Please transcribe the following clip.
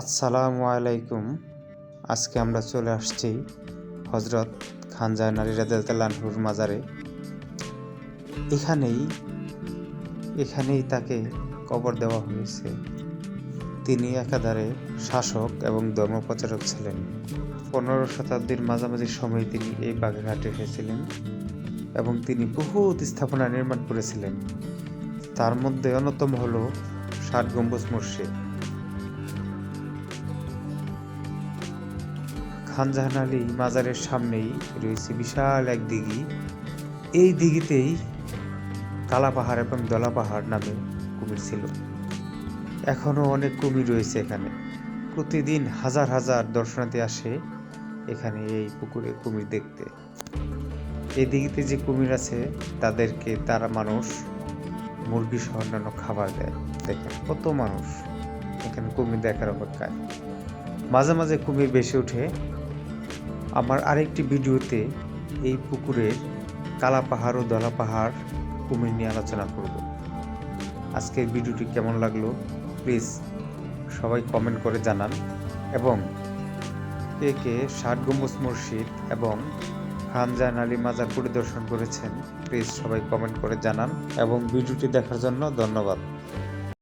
আসসালামু আলাইকুম। আজকে আমরা চলে আসছি হজরত খানজাহান আলী রাজাহুর মাজারে। এখানেই এখানেই তাকে কবর দেওয়া হয়েছে। তিনি একাধারে শাসক এবং ধর্মপ্রচারক ছিলেন। পনেরো শতাব্দীর মাঝামাঝি সময়ে তিনি এই বাগেরহাটে এসেছিলেন এবং তিনি বহুত স্থাপনা নির্মাণ করেছিলেন। তার মধ্যে অন্যতম হল ষাট গম্বুজ মসজিদ। খানজাহান আলী মাজারের সামনেই রয়েছে বিশাল এক দিঘি। এই দিঘিতেই কালা পাহাড় এবং দলা পাহাড় নামে কুমির ছিল। এখনও অনেক কুমির রয়েছে এখানে। প্রতিদিন হাজার হাজার দর্শনার্থী আসে এখানে এই পুকুরে কুমির দেখতে। এই দিঘিতে যে কুমির আছে, তাদেরকে তারা মানুষ মুরগি সহ অন্যান্য খাবার দেয়। দেখেন কত মানুষ এখানে কুমির দেখার অপেক্ষায়। মাঝে মাঝে কুমির বেশি ওঠে। আমার আরেকটি ভিডিওতে এই পুকুরের কালা পাহাড় ও দলা পাহাড় কুমির নিয়ে আলোচনা করব। আজকের ভিডিওটি কেমন লাগল? প্লিজ সবাই কমেন্ট করে জানান এবং কে কে ষাট গম্বুজ মসজিদ এবং খানজান আলী মাজার পরিদর্শন করেছেন, প্লিজ সবাই কমেন্ট করে জানান এবং ভিডিওটি দেখার জন্য ধন্যবাদ।